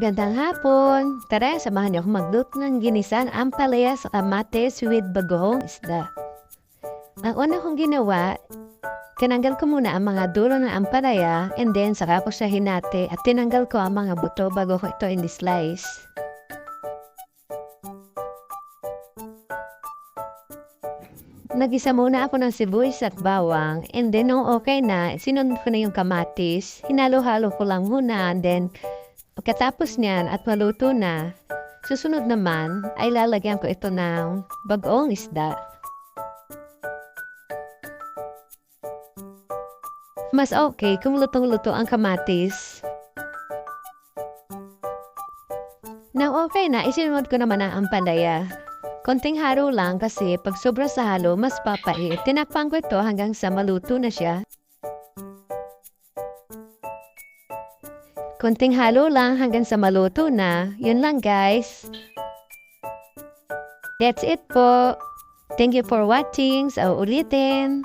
Gandang hapon. Tara, samahan niyo ako magluto ng ginisan ampalaya sa kamates with bagoong isda. Ang una kong ginawa, tinanggal ko muna ang mga dulo ng ampalaya and then saka ko siya hinati at tinanggal ko ang mga buto bago ko ito in-slice. Nagisa muna ako ng sibuyas at bawang and then nung okay na, sinunod ko na yung kamatis. Hinalo-halo ko lang muna and then pagkatapos niyan at maluto na, susunod naman ay lalagyan ko ito ng bagoong isda. Mas okay kung lutong-luto ang kamatis. Nang okay na, isinunod ko naman ang ampalaya. Konting halo lang kasi pag sobra sa halo, mas papait. Tinakpan ko ito hanggang sa maluto na siya. Konting halo lang hanggang sa maluto na. Yun lang guys. That's it po. Thank you for watching. Sa ulitin.